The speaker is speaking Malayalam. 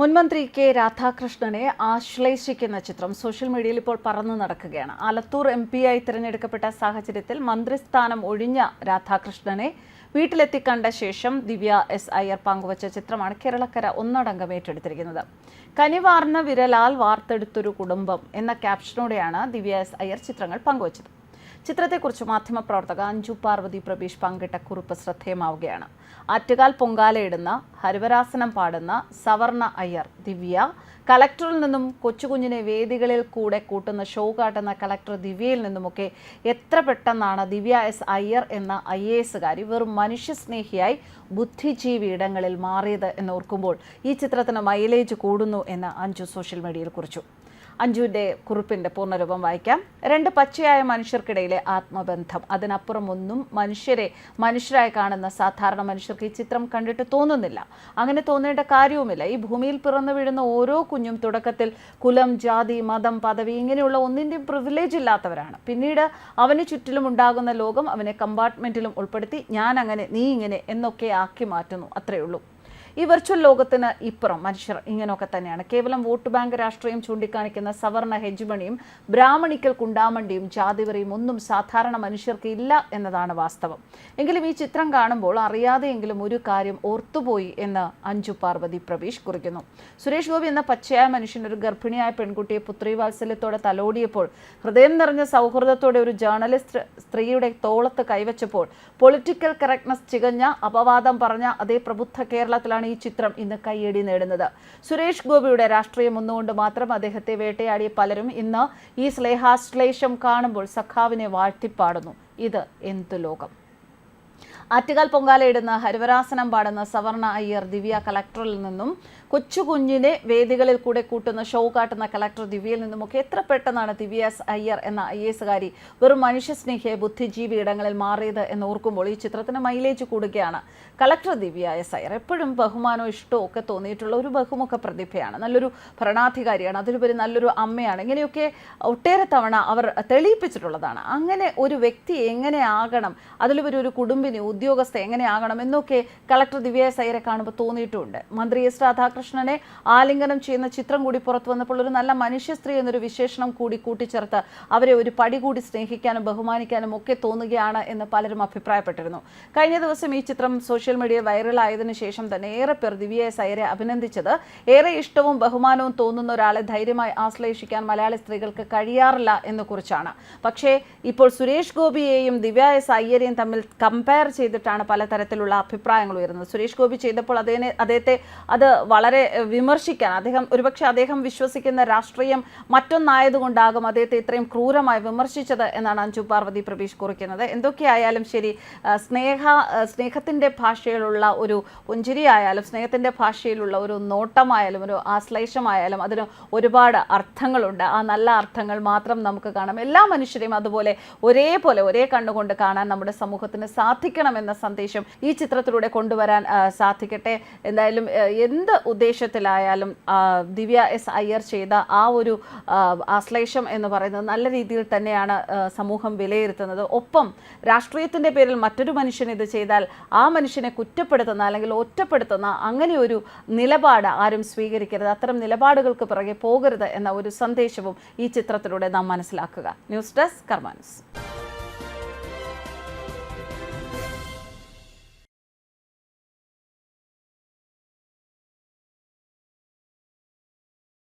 മുൻമന്ത്രി കെ രാധാകൃഷ്ണനെ ആശ്ലേഷിക്കുന്ന ചിത്രം സോഷ്യൽ മീഡിയയിൽ ഇപ്പോൾ പറന്നു നടക്കുകയാണ്. ആലത്തൂർ എം പി ആയി തിരഞ്ഞെടുക്കപ്പെട്ട സാഹചര്യത്തിൽ മന്ത്രിസ്ഥാനം ഒഴിഞ്ഞ രാധാകൃഷ്ണനെ വീട്ടിലെത്തി കണ്ട ശേഷം ദിവ്യ എസ് അയ്യർ പങ്കുവച്ച ചിത്രമാണ് കേരളക്കര ഒന്നടങ്കം ഏറ്റെടുത്തിരിക്കുന്നത്. കനിവാർന്ന വിരലാൽ വാർത്തെടുത്തൊരു കുടുംബം എന്ന ക്യാപ്ഷനോടെയാണ് ദിവ്യ എസ് അയ്യർ ചിത്രങ്ങൾ പങ്കുവച്ചത്. ചിത്രത്തെക്കുറിച്ച് മാധ്യമപ്രവർത്തക അഞ്ജു പാർവതി പ്രബീഷ് പങ്കിട്ട കുറിപ്പ് ശ്രദ്ധേയമാവുകയാണ്. ആറ്റുകാൽ പൊങ്കാലയിടുന്ന ഹരിവരാസനം പാടുന്ന സവർണ അയ്യർ ദിവ്യ കളക്ടറിൽ നിന്നും കൊച്ചുകുഞ്ഞിനെ വേദികളിൽ കൂടെ കൂട്ടുന്ന ഷോ കാട്ടുന്ന കളക്ടർ ദിവ്യയിൽ നിന്നുമൊക്കെ എത്ര പെട്ടെന്നാണ് ദിവ്യ എസ് അയ്യർ എന്ന ഐ എ എസുകാരി വെറും മനുഷ്യസ്നേഹിയായി ബുദ്ധിജീവി ഇടങ്ങളിൽ മാറിയത് എന്നോർക്കുമ്പോൾ ഈ ചിത്രത്തിന് മൈലേജ് കൂടുന്നു എന്ന് അഞ്ജു സോഷ്യൽ മീഡിയയിൽ കുറിച്ചു. അഞ്ജുവിന്റെ കുറിപ്പിന്റെ പൂർണരൂപം വായിക്കാം. രണ്ട് പച്ചയായ മനുഷ്യർക്കിടയിലെ ആത്മബന്ധം. അതിനപ്പുറം ഒന്നും മനുഷ്യരെ മനുഷ്യരായി കാണുന്ന സാധാരണ മനുഷ്യർക്ക് ഈ ചിത്രം കണ്ടിട്ട് തോന്നുന്നില്ല. അങ്ങനെ തോന്നേണ്ട കാര്യവുമില്ല. ഈ ഭൂമിയിൽ പിറന്നു വീഴുന്ന ഓരോ കുഞ്ഞും തുടക്കത്തിൽ കുലം ജാതി മതം പദവി ഇങ്ങനെയുള്ള ഒന്നിന്റെയും പ്രിവിലേജ് ഇല്ലാത്തവരാണ്. പിന്നീട് അവന് ചുറ്റിലും ഉണ്ടാകുന്ന ലോകം അവനെ കമ്പാർട്ട്മെന്റിലും ഉൾപ്പെടുത്തി ഞാൻ അങ്ങനെ നീ ഇങ്ങനെ എന്നൊക്കെ ആക്കി മാറ്റുന്നു. അത്രയേ ഉള്ളൂ. ഈ വെർച്വൽ ലോകത്തിന് ഇപ്പുറം മനുഷ്യർ ഇങ്ങനെയൊക്കെ തന്നെയാണ്. കേവലം വോട്ട് ബാങ്ക് രാഷ്ട്രീയം ചൂണ്ടിക്കാണിക്കുന്ന സവർണ ഹെജ്മണിയും ബ്രാഹ്മണിക്കൽ കുണ്ടാമണ്ടിയും ജാതിവറിയും ഒന്നും സാധാരണ മനുഷ്യർക്ക് ഇല്ല എന്നതാണ് വാസ്തവം. എങ്കിലും ഈ ചിത്രം കാണുമ്പോൾ അറിയാതെയെങ്കിലും ഒരു കാര്യം ഓർത്തുപോയി എന്ന് അഞ്ജു പാർവതി പ്രവീഷ് കുറിക്കുന്നു. സുരേഷ് ഗോപി എന്ന പച്ചയായ മനുഷ്യൻ ഒരു ഗർഭിണിയായ പെൺകുട്ടിയെ പുത്രിവാത്സല്യത്തോടെ തലോടിയപ്പോൾ ഹൃദയം നിറഞ്ഞ സൗഹൃദത്തോടെ ഒരു ജേർണലിസ്റ്റ് സ്ത്രീയുടെ തോളത്ത് കൈവച്ചപ്പോൾ പൊളിറ്റിക്കൽ കറക്റ്റ്നസ് ചികഞ്ഞ അപവാദം പറഞ്ഞ അതേ പ്രബുദ്ധ കേരളത്തിലാണ് ഈ ചിത്രം ഇന്ന് കയ്യടി നേടുന്നത്. സുരേഷ് ഗോപിയുടെ രാഷ്ട്രീയം ഒന്നുകൊണ്ട് മാത്രം അദ്ദേഹത്തെ വേട്ടയാടിയ പലരും ഇന്ന് ഈ സ്ലേഹാശ്ലേഷം കാണുമ്പോൾ സഖാവിനെ വാഴ്ത്തിപ്പാടുന്നു. ഇത് എന്തു ലോകം. ആറ്റുകാൽ പൊങ്കാലയിടുന്ന ഹരിവരാസനം പാടുന്ന സവർണ അയ്യർ ദിവ്യ കളക്ടറിൽ നിന്നും കൊച്ചു കുഞ്ഞിനെ വേദികളിൽ കൂടെ കൂട്ടുന്ന ഷോ കാട്ടുന്ന കളക്ടർ ദിവ്യയിൽ നിന്നുമൊക്കെ എത്ര പെട്ടെന്നാണ് ദിവ്യ അയ്യർ എന്ന ഐ എസുകാരി വെറും മനുഷ്യസ്നേഹിയെ ബുദ്ധിജീവി ഇടങ്ങളിൽ മാറിയത് എന്ന് ഓർക്കുമ്പോൾ ഈ ചിത്രത്തിന് മൈലേജ് കൂടുകയാണ്. കളക്ടർ ദിവ്യ എസ് അയ്യർ എപ്പോഴും ബഹുമാനവും ഇഷ്ടവും ഒക്കെ തോന്നിയിട്ടുള്ള ഒരു ബഹുമുഖ പ്രതിഭയാണ്. നല്ലൊരു ഭരണാധികാരിയാണ് അതിലുപരി നല്ലൊരു അമ്മയാണ്. ഇങ്ങനെയൊക്കെ ഒട്ടേറെ തവണ അവർ തെളിയിപ്പിച്ചിട്ടുള്ളതാണ്. അങ്ങനെ ഒരു വ്യക്തി എങ്ങനെ ആകണം അതിലുപരി ഒരു കുടുംബിനി ഉദ്യോഗസ്ഥ എങ്ങനെ ആകണം എന്നൊക്കെ കളക്ടർ ദിവ്യ അയ്യരെ കാണുമ്പോൾ തോന്നിയിട്ടുണ്ട് മന്ത്രി എസ് രാധാകൃഷ്ണനെ ആലിംഗനം ചെയ്യുന്ന ചിത്രം കൂടി പുറത്തു വന്നപ്പോൾ ഒരു നല്ല മനുഷ്യ സ്ത്രീ എന്നൊരു വിശേഷണം കൂടി കൂട്ടിച്ചേർത്ത് അവരെ ഒരു പടി കൂടി സ്നേഹിക്കാനും ബഹുമാനിക്കാനും ഒക്കെ തോന്നുകയാണ് എന്ന് പലരും അഭിപ്രായപ്പെട്ടിരുന്നു. കഴിഞ്ഞ ദിവസം ഈ ചിത്രം സോഷ്യൽ മീഡിയ വൈറലായതിനു ശേഷം തന്നെ ഏറെ പേർ ദിവ്യ സൈരെ അഭിനന്ദിച്ചത്. ഏറെ ഇഷ്ടവും ബഹുമാനവും തോന്നുന്ന ഒരാളെ ധൈര്യമായി ആശ്ലേഷിക്കാൻ മലയാളി സ്ത്രീകൾക്ക് കഴിയാറില്ല എന്ന് കുറിച്ചാണ് പക്ഷേ ഇപ്പോൾ സുരേഷ് ഗോപിയെയും ദിവ്യ എസ് അയ്യരെയും തമ്മിൽ കമ്പയർ ചെയ്തിട്ടാണ് പലതരത്തിലുള്ള അഭിപ്രായങ്ങൾ ഉയരുന്നത്. സുരേഷ് ഗോപി ചെയ്തപ്പോൾ അതേ അദ്ദേഹത്തെ അത് വളരെ എഹ്, വിമർശിക്കാൻ. അദ്ദേഹം ഒരുപക്ഷെ അദ്ദേഹം വിശ്വസിക്കുന്ന രാഷ്ട്രീയം മറ്റൊന്നായതുകൊണ്ടാകും അദ്ദേഹത്തെ ഇത്രയും ക്രൂരമായി വിമർശിച്ചത് എന്നാണ് അഞ്ജു പാർവതി പ്രവീഷ് കുറിക്കുന്നത്. എന്തൊക്കെയായാലും ശരി സ്നേഹ സ്നേഹത്തിന്റെ ഭാഷയിലുള്ള ഒരു പുഞ്ചിരിയായാലും സ്നേഹത്തിന്റെ ഭാഷയിലുള്ള ഒരു നോട്ടമായാലും ഒരു ആശ്ലേഷമായാലും അതിന് ഒരുപാട് അർത്ഥങ്ങളുണ്ട്. ആ നല്ല അർത്ഥങ്ങൾ മാത്രം നമുക്ക് കാണാം. എല്ലാ മനുഷ്യരെയും അതുപോലെ ഒരേപോലെ ഒരേ കണ്ണുകൊണ്ട് കാണാൻ നമ്മുടെ സമൂഹത്തിന് സാധിക്കണമെന്ന സന്ദേശം ഈ ചിത്രത്തിലൂടെ കൊണ്ടുവരാൻ സാധിക്കട്ടെ. എന്തായാലും എന്ത് ഉദ്ദേശത്തിലായാലും ദിവ്യ എസ് അയ്യർ ചെയ്ത ആ ഒരു ആശ്ലേഷം എന്ന് പറയുന്നത് നല്ല രീതിയിൽ തന്നെയാണ് സമൂഹം വിലയിരുത്തുന്നത്. ഒപ്പം രാഷ്ട്രീയത്തിന്റെ പേരിൽ മറ്റൊരു മനുഷ്യൻ ഇത് ചെയ്താൽ ആ മനുഷ്യനെ കുറ്റപ്പെടുത്തുന്ന അല്ലെങ്കിൽ ഒറ്റപ്പെടുത്തുന്ന അങ്ങനെ ഒരു നിലപാട് ആരും സ്വീകരിക്കരുത്. അത്തരം നിലപാടുകൾക്ക് പിറകെ പോകരുത് എന്ന ഒരു സന്ദേശവും ഈ ചിത്രത്തിലൂടെ നാം മനസ്സിലാക്കുക. News desk കർമാനസ്